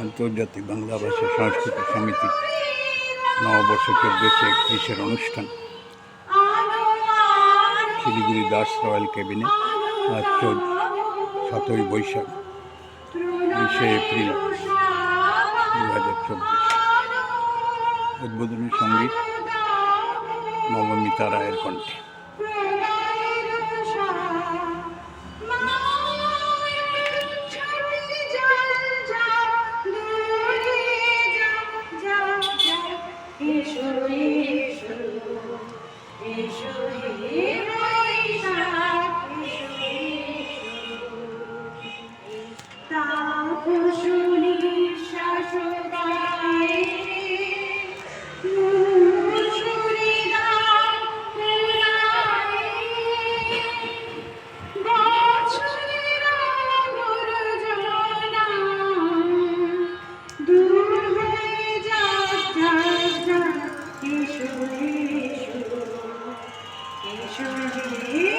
আন্তর্জাতিক বাংলা ভাষা সংস্কৃতি সমিতি নববর্ষ চোদ্দোশো একত্রিশের অনুষ্ঠান। শিলিগুড়ি দাস রয়্যাল কেবিনে আজ চোদ্দ, সাতই বৈশাখ, বিশে এপ্রিল দু হাজার চব্বিশ। উদ্বোধনী সংগীত নবমিতা রায়ের কণ্ঠে। true, true. Şöyle.